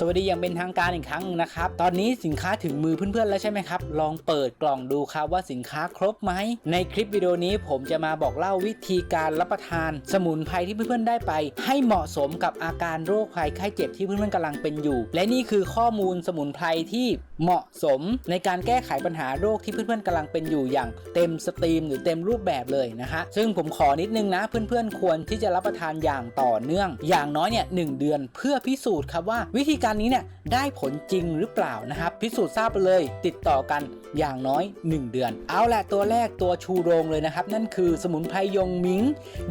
สวัสดีอย่างเป็นทางการอีกครั้งหนึ่งนะครับ ตอนนี้สินค้าถึงมือเพื่อนๆแล้วใช่ไหมครับ ลองเปิดกล่องดูครับว่าสินค้าครบไหม ในคลิปวิดีโอนี้ผมจะมาบอกเล่าวิธีการรับประทาน สมุนไพรที่เพื่อนๆได้ไป ให้เหมาะสมกับอาการโรคภัยไข้เจ็บที่เพื่อนๆกำลังเป็นอยู่ และนี่คือข้อมูลสมุนไพรที่เหมาะสมในการแก้ไขปัญหาโรคที่เพื่อนๆกำลังเป็นอยู่อย่างเต็มสตรีม หรือเต็มรูปแบบเลยนะฮะซึ่งผมขอนิดนึงนะ เพื่อนๆควรที่จะรับประทานอย่างต่อเนื่อง อย่างน้อยเนี่ยหเดือนเพื่อพิสูจน์ครับว่าวิธีการนี้เนี่ยได้ผลจริงหรือเปล่านะครับ พิสูจน์ทราบไปเลยติดต่อกันอย่างน้อย 1 เดือน เอาแหละตัวแรกตัวชูโรงเลยนะครับ นั่นคือสมุนไพรยงมิง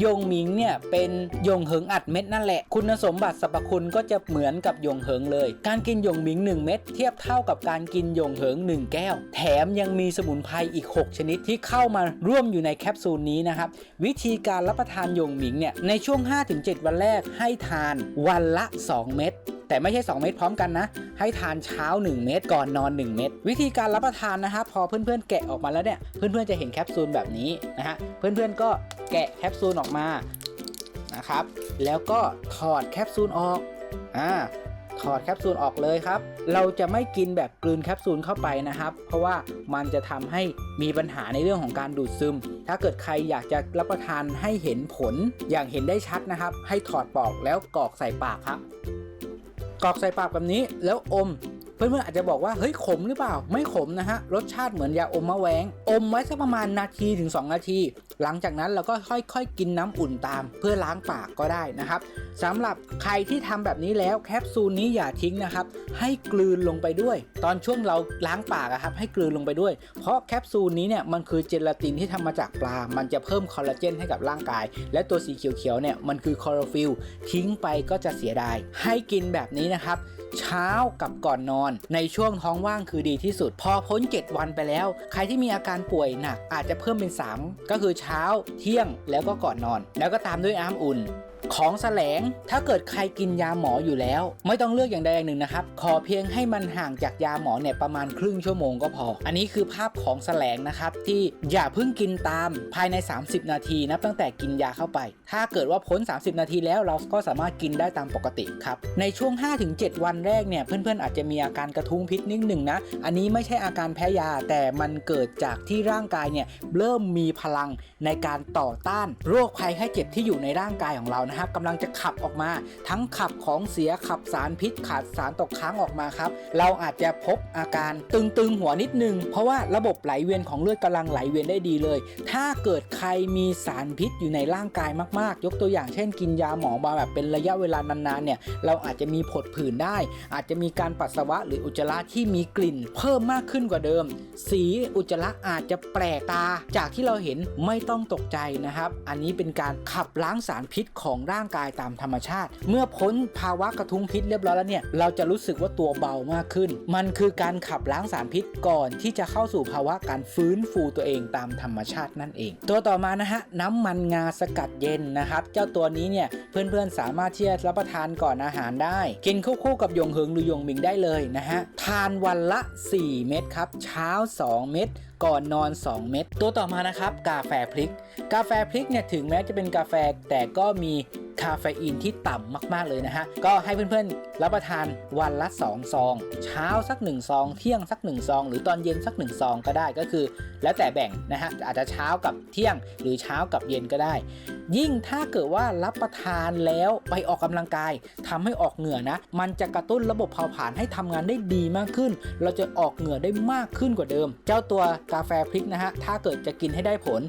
ยงมิงเนี่ยเป็นยงเหิงอัดเม็ดนั่นแหละ คุณสมบัติสรรพคุณก็จะเหมือนกับยงเหิงเลย การกินยงมิง 1 เม็ดเทียบเท่ากับการกินยงเหิง 1 แก้ว แถมยังมีสมุนไพรอีก 6 ชนิดที่เข้ามาร่วมอยู่ในแคปซูลนี้นะครับวิธีการรับประทานยงหมิงเนี่ยในช่วง 5-7 วันแรกให้ทานวันละ 2 เม็ด แต่ไม่ใช่ 2 เม็ดพร้อมกันนะ ให้ทานเช้า 1 เม็ดก่อนนอน 1 เม็ดวิธีการรับประทานนะครับพอเพื่อนๆแกะออกมาแล้วเนี่ยเพื่อนๆจะเห็นแคปซูลแบบนี้นะฮะเพื่อนๆก็แกะแคปซูลออกมานะครับ แล้วก็ถอดแคปซูลออกอ่าถอดแคปซูลออกเลยครับ เราจะไม่กินแบบกลืนแคปซูลเข้าไปนะครับ เพราะว่ามันจะทำให้มีปัญหาในเรื่องของการดูดซึม ถ้าเกิดใครอยากจะรับประทานให้เห็นผลอย่างเห็นได้ชัดนะครับ ให้ถอดปอกแล้วกรอกใส่ปากครับ กรอกใส่ปากแบบนี้แล้วอม เพื่อนๆอาจจะบอกว่าเฮ้ยขมหรือเปล่า ไม่ขมนะฮะรสชาติเหมือนยาอมมะแวงอมไว้สักประมาณนาทีถึง 2 นาที หลังจากนั้นเราก็ค่อยๆ กินน้ำอุ่นตาม เพื่อล้างปากก็ได้นะครับสำหรับใครที่ทำแบบนี้แล้วแคปซูลนี้อย่าทิ้งนะครับให้กลืนลงไปด้วย ตอนช่วงเราล้างปากอะครับให้กลืนลงไปด้วย เพราะแคปซูลนี้เนี่ยมันคือเจลาตินที่ทำมาจากปลา มันจะเพิ่มคอลลาเจนให้กับร่างกาย และตัวสีเขียวๆเนี่ยมันคือคลอโรฟิลทิ้งไปก็จะเสียดาย ให้กินแบบนี้นะครับ เช้ากับก่อนนอน ในช่วงท้องว่างคือดีที่สุด พอพ้น 7 วันไปแล้ว ใครที่มีอาการป่วยหนักอาจจะเพิ่มเป็น 3 ก็คือเช้าเที่ยงแล้วก็ก่อนนอน แล้วก็ตามด้วยน้ำอุ่นของแสลง ถ้าเกิดใครกินยาหมออยู่แล้ว ไม่ต้องเลือกอย่างใดอย่างหนึ่งนะครับ ขอเพียงให้มันห่างจากยาหมอเนี่ยประมาณครึ่งชั่วโมงก็พอ อันนี้คือภาพของแสลงนะครับ ที่อย่าเพิ่งกินตามภายใน 30 นาทีนับตั้งแต่กินยาเข้าไป ถ้าเกิดว่าพ้น 30 นาทีแล้วเราก็สามารถกินได้ตามปกติครับ ในช่วง 5-7 วันแรกเนี่ยเพื่อนๆอาจจะมีอาการกระทุ้งพิษนิดหนึ่งนะ อันนี้ไม่ใช่อาการแพ้ยาแต่มันเกิดจากที่ร่างกายเนี่ยเริ่มมีพลังในการต่อต้านโรคภัยไข้เจ็บที่อยู่ในร่างกายของเรานะครับกำลังจะขับออกมา ทั้งขับของเสียขับสารพิษขาดสารตกค้างออกมาครับเราอาจจะพบอาการตึงๆหัวนิดนึง เพราะว่าระบบไหลเวียนของเลือดกำลังไหลเวียนได้ดีเลย ถ้าเกิดใครมีสารพิษอยู่ในร่างกายมากๆ ยกตัวอย่างเช่นกินยาหมอมาแบบเป็นระยะเวลานานๆเนี่ยเราอาจจะมีผดผื่นได้ อาจจะมีการปัสสาวะหรืออุจจาระที่มีกลิ่น เพิ่มมากขึ้นกว่าเดิม สีอุจจาระอาจจะแปลกตา จากที่เราเห็นไม่ต้องตกใจนะครับ อันนี้เป็นการขับล้างสารพิษของของร่างกายตามธรรมชาติ เมื่อพ้นภาวะกระทุ้งพิษเรียบร้อยแล้วเนี่ยเราจะรู้สึกว่าตัวเบามากขึ้น มันคือการขับล้างสารพิษก่อนที่จะเข้าสู่ภาวะการฟื้นฟูตัวเองตามธรรมชาตินั่นเอง ตัวต่อมานะฮะน้ำมันงาสกัดเย็นนะครับ เจ้าตัวนี้เนี่ยเพื่อนๆสามารถที่จะรับประทานก่อนอาหารได้ กินคู่กับยงเหิงหรือยงหมิงได้เลยนะฮะทานวันละ 4 เม็ดครับเช้า 2 เม็ด ก่อนนอน 2 เม็ดตัวต่อมานะครับ กาแฟพริก กาแฟพริกเนี่ยถึงแม้จะเป็นกาแฟแต่ก็มี คาเฟอีนที่ต่ำมาก ๆ เลยนะฮะ ก็ให้เพื่อนๆ รับประทานวันละ 2 ซอง เช้าสัก 1 ซอง เที่ยงสัก 1 ซอง หรือตอนเย็นสัก 1 ซองก็ได้ก็คือ แล้วแต่แบ่งนะฮะ อาจจะเช้ากับเที่ยงหรือเช้ากับเย็นก็ได้ ยิ่งถ้าเกิดว่ารับประทานแล้วไปออกกำลังกายทำให้ออกเหงื่อนะ มันจะกระตุ้นระบบเผาผลาญให้ทำงานได้ดีมากขึ้น เราจะออกเหงื่อได้มากขึ้นกว่าเดิม เจ้าตัวกาแฟพริกนะฮะ ถ้าเกิดจะกินให้ได้ผล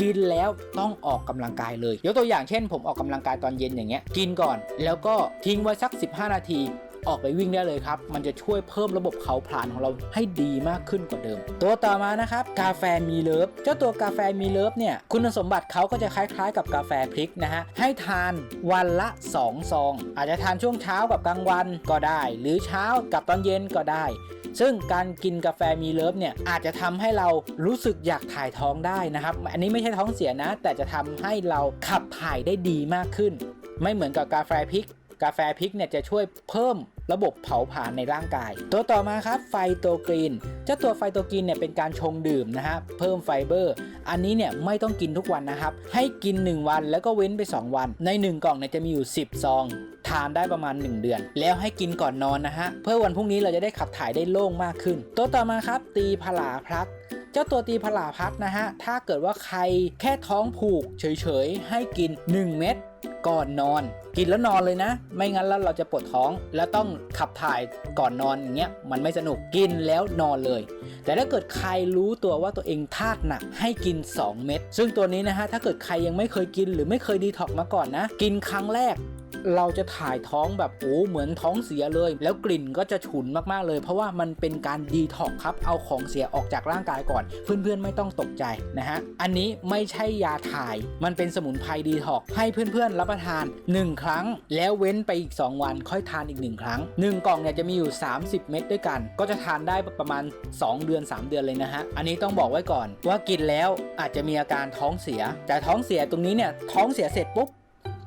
กินแล้วต้องออกกำลังกายเลยยกตัวอย่างเช่น ผมออกกำลังกายตอนเย็นอย่างเงี้ยกินก่อน แล้วก็ทิ้งไว้สัก 15 นาทีออกไปวิ่งได้เลยครับ มันจะช่วยเพิ่มระบบเผาผลาญของเราให้ดีมากขึ้นกว่าเดิม ตัวต่อมานะครับ กาแฟมีเลิฟ เจ้าตัวกาแฟมีเลิฟเนี่ย คุณสมบัติเขาก็จะคล้ายๆ กับกาแฟพริกนะฮะ ให้ทานวันละ 2 ซอง อาจจะทานช่วงเช้ากับกลางวันก็ได้ หรือเช้ากับตอนเย็นก็ได้ ซึ่งการกินกาแฟมีเลิฟเนี่ยอาจจะทำให้เรารู้สึกอยากถ่ายท้องได้นะครับ อันนี้ไม่ใช่ท้องเสียนะ แต่จะทำให้เราขับถ่ายได้ดีมากขึ้น ไม่เหมือนกับกาแฟพริก กาแฟพริกเนี่ยจะช่วยเพิ่ม ระบบเผาผลาญในร่างกาย ตัวต่อมาครับไฟโตกรีนเจ้าตัวไฟโตกรีนเนี่ยเป็นการชงดื่มนะฮะเพิ่มไฟเบอร์ อันนี้เนี่ยไม่ต้องกินทุกวันนะครับ ให้กิน 1 วันแล้วก็เว้นไป 2 วัน ใน 1 กล่องเนี่ยจะมีอยู่ 10 ซองทานได้ประมาณ 1 เดือน แล้วให้กินก่อนนอนนะฮะเพื่อวันพรุ่งนี้เราจะได้ขับถ่ายได้โล่งมากขึ้น ตัวต่อมาครับ ตีผลาพลัดเจ้าตัวตีผลาพัดนะฮะ ถ้าเกิดว่าใครแค่ท้องผูกเฉยๆ ให้กิน 1 เม็ด ก่อนนอน กินแล้วนอนเลยนะ ไม่งั้นแล้วเราจะปวดท้อง แล้วต้องขับถ่ายก่อนนอนอย่างเงี้ยมันไม่สนุกกินแล้วนอนเลย แต่ถ้าเกิดใครรู้ตัวว่าตัวเองธาตุหนักให้กิน 2 เม็ดซึ่งตัวนี้นะฮะถ้าเกิดใครยังไม่เคยกินหรือไม่เคยดีท็อกมาก่อนนะ กินครั้งแรกเราจะถ่ายท้องแบบโอ้เหมือนท้องเสียเลย แล้วกลิ่นก็จะฉุนมากๆเลย เพราะว่ามันเป็นการดีท็อกครับเอาของเสียออกจากร่างกายก่อน เพื่อนๆไม่ต้องตกใจนะฮะอันนี้ไม่ใช่ยาถ่าย มันเป็นสมุนไพรดีท็อกให้เพื่อนๆรับประทาน 1 ครั้ง แล้วเว้นไปอีก 2 วันค่อยทานอีก 1 ครั้ง 1 กล่องเนี่ยจะมีอยู่ 30 เม็ดด้วยกัน ก็จะทานได้ประมาณ 2 เดือน 3 เดือนเลยนะฮะอันนี้ต้องบอกไว้ก่อน ว่ากินแล้วอาจจะมีอาการท้องเสีย แต่ท้องเสียตรงนี้เนี่ยท้องเสียเสร็จปุ๊บ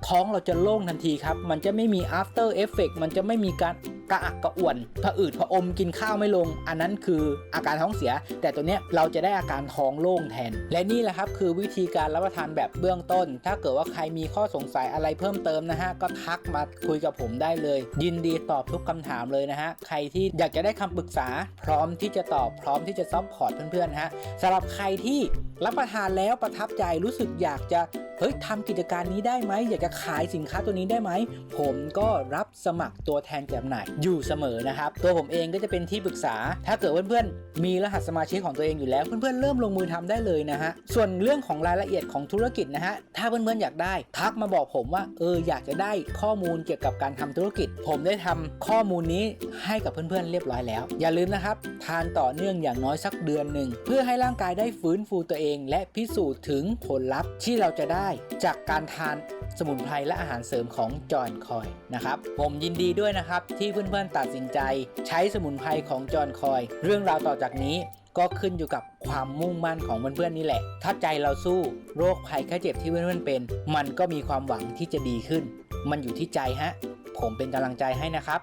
ท้องเราจะโล่งทันทีครับ มันจะไม่มี after effect มันจะไม่มีการกระอักกระอ่วนผะอืดผะอมกินข้าวไม่ลง อันนั้นคืออาการท้องเสีย แต่ตัวเนี้ยเราจะได้อาการท้องโล่งแทน และนี่แหละครับคือวิธีการรับประทานแบบเบื้องต้น ถ้าเกิดว่าใครมีข้อสงสัยอะไรเพิ่มเติมนะฮะ ก็ทักมาคุยกับผมได้เลย ยินดีตอบทุกคำถามเลยนะฮะ ใครที่อยากจะได้คำปรึกษา พร้อมที่จะตอบพร้อมที่จะซัพพอร์ตเพื่อนๆฮะสำหรับใครที่รับประทานแล้วประทับใจรู้สึกอยากจะ เฮ้ยทำกิจการนี้ได้ไหมอยากจะขายสินค้าตัวนี้ได้ไหม ผมก็รับสมัครตัวแทนจำหน่ายอยู่เสมอนะครับ ตัวผมเองก็จะเป็นที่ปรึกษา ถ้าเกิดเพื่อนๆ มีรหัสสมาชิกของตัวเองอยู่แล้ว เพื่อนๆ เริ่มลงมือทำได้เลยนะฮะ ส่วนเรื่องของรายละเอียดของธุรกิจนะฮะ ถ้าเพื่อนๆ อยากได้ ทักมาบอกผมว่า เออ อยากจะได้ข้อมูลเกี่ยวกับการทำธุรกิจ ผมได้ทำข้อมูลนี้ให้กับเพื่อนๆ เรียบร้อยแล้ว อย่าลืมนะครับ ทานต่อเนื่องอย่างน้อยสักเดือนหนึ่ง เพื่อให้ร่างกายได้ฟื้นฟูตัวเอง และพิสูจน์ถึงผลลัพธ์ที่เราจะได้ได้จากการทานสมุนไพรและอาหารเสริมของจอนคอยนะครับ ผมยินดีด้วยนะครับ ที่เพื่อนๆตัดสินใจ ใช้สมุนไพรของจอนคอย เรื่องราวต่อจากนี้ก็ขึ้นอยู่กับความมุ่งมั่นของเพื่อนๆนี่แหละ ถ้าใจเราสู้โรคภัยแค่เจ็บที่เพื่อนๆเป็น มันก็มีความหวังที่จะดีขึ้น มันอยู่ที่ใจฮะ ผมเป็นกำลังใจให้นะครับ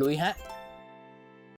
ลุยฮะ